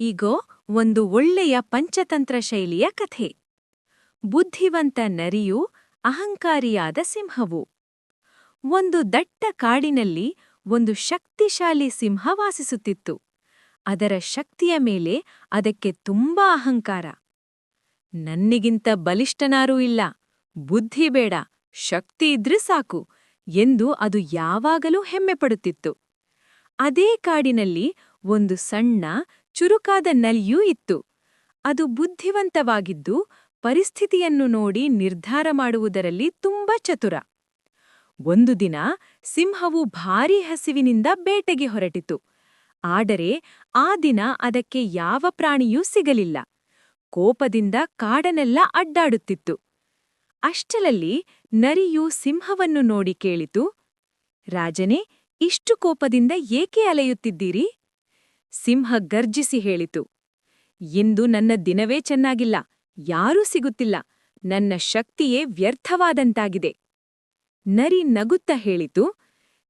ಈಗೋ ಒಂದು ಒಳ್ಳೆಯ ಪಂಚತಂತ್ರ ಶೈಲಿಯ ಕಥೆ. ಬುದ್ಧಿವಂತ ನರಿಯು ಅಹಂಕಾರಿಯಾದ ಸಿಂಹವು. ಒಂದು ದಟ್ಟ ಕಾಡಿನಲ್ಲಿ ಒಂದು ಶಕ್ತಿಶಾಲಿ ಸಿಂಹ ವಾಸಿಸುತ್ತಿತ್ತು. ಅದರ ಶಕ್ತಿಯ ಮೇಲೆ ಅದಕ್ಕೆ ತುಂಬಾ ಅಹಂಕಾರ. ನನ್ನಿಗಿಂತ ಬಲಿಷ್ಠನಾರೂ ಇಲ್ಲ. ಬುದ್ಧಿ ಬೇಡ. ಶಕ್ತಿ ಇದ್ರೆ ಸಾಕು ಎಂದು ಅದು ಯಾವಾಗಲೂ ಹೆಮ್ಮೆಪಡುತ್ತಿತ್ತು. ಅದೇ ಕಾಡಿನಲ್ಲಿ ಒಂದು ಸಣ್ಣ ಚುರುಕಾದ ನಲಿಯೂ ಇತ್ತು. ಅದು ಬುದ್ಧಿವಂತವಾಗಿದ್ದು ಪರಿಸ್ಥಿತಿಯನ್ನು ನೋಡಿ ನಿರ್ಧಾರ ಮಾಡುವುದರಲ್ಲಿ ತುಂಬಾ ಚತುರ. ಒಂದು ದಿನ ಸಿಂಹವು ಭಾರೀ ಹಸಿವಿನಿಂದ ಬೇಟೆಗೆ ಹೊರಟಿತು. ಆದರೆ ಆ ದಿನ ಅದಕ್ಕೆ ಯಾವ ಪ್ರಾಣಿಯೂ ಸಿಗಲಿಲ್ಲ. ಕೋಪದಿಂದ ಕಾಡನೆಲ್ಲ ಅಡ್ಡಾಡುತ್ತಿತ್ತು. ಅಷ್ಟರಲ್ಲಿ ನರಿಯು ಸಿಂಹವನ್ನು ನೋಡಿ ಕೇಳಿತು, ರಾಜನೇ, ಇಷ್ಟು ಕೋಪದಿಂದ ಏಕೆ ಅಲೆಯುತ್ತಿದ್ದೀರಿ? ಸಿಂಹ ಗರ್ಜಿಸಿ ಹೇಳಿತು, ಇಂದು ನನ್ನ ದಿನವೇ ಚೆನ್ನಾಗಿಲ್ಲ, ಯಾರೂ ಸಿಗುತ್ತಿಲ್ಲ, ನನ್ನ ಶಕ್ತಿಯೇ ವ್ಯರ್ಥವಾದಂತಾಗಿದೆ. ನರಿ ನಗುತ್ತ ಹೇಳಿತು,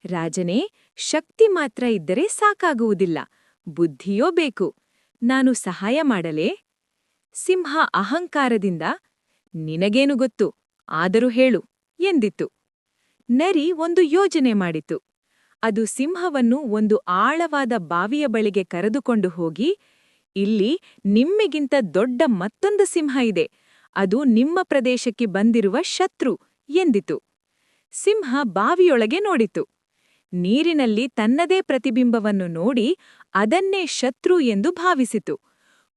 ರಾಜನೇ, ಶಕ್ತಿ ಮಾತ್ರ ಇದ್ದರೆ ಸಾಕಾಗುವುದಿಲ್ಲ, ಬುದ್ಧಿಯೋ ಬೇಕು, ನಾನು ಸಹಾಯ ಮಾಡಲೇ? ಸಿಂಹ ಅಹಂಕಾರದಿಂದ, ನಿನಗೇನು ಗೊತ್ತು, ಆದರೂ ಹೇಳು ಎಂದಿತು ನರಿ ಒಂದು ಯೋಜನೆ ಮಾಡಿತು. ಅದು ಸಿಂಹವನ್ನು ಒಂದು ಆಳವಾದ ಬಾವಿಯ ಬಳಿಗೆ ಕರೆದುಕೊಂಡು ಹೋಗಿ, ಇಲ್ಲಿ ನಿಮ್ಮಿಗಿಂತ ದೊಡ್ಡ ಮತ್ತೊಂದು ಸಿಂಹ ಇದೆ, ಅದು ನಿಮ್ಮ ಪ್ರದೇಶಕ್ಕೆ ಬಂದಿರುವ ಶತ್ರು ಎಂದಿತು. ಸಿಂಹ ಬಾವಿಯೊಳಗೆ ನೋಡಿತು. ನೀರಿನಲ್ಲಿ ತನ್ನದೇ ಪ್ರತಿಬಿಂಬವನ್ನು ನೋಡಿ ಅದನ್ನೇ ಶತ್ರು ಎಂದು ಭಾವಿಸಿತು.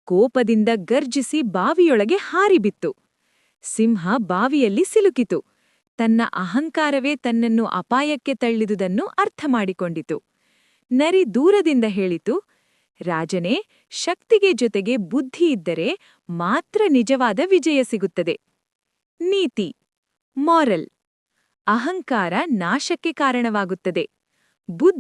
ಕೋಪದಿಂದ ಗರ್ಜಿಸಿ ಬಾವಿಯೊಳಗೆ ಹಾರಿಬಿತ್ತು. ಸಿಂಹ ಬಾವಿಯಲ್ಲಿ ಸಿಲುಕಿತು. ತನ್ನ ಅಹಂಕಾರವೇ ತನ್ನನ್ನು ಅಪಾಯಕ್ಕೆ ತಳ್ಳಿದುದನ್ನು ಅರ್ಥಮಾಡಿಕೊಂಡಿತು. ನರಿ ದೂರದಿಂದ ಹೇಳಿತು, ರಾಜನೇ, ಶಕ್ತಿಗೆ ಜೊತೆಗೆ ಬುದ್ಧಿ ಇದ್ದರೆ ಮಾತ್ರ ನಿಜವಾದ ವಿಜಯ ಸಿಗುತ್ತದೆ. ನೀತಿ, ಮಾರಲ್, ಅಹಂಕಾರ ನಾಶಕ್ಕೆ ಕಾರಣವಾಗುತ್ತದೆ. ಬುದ್ಧಿ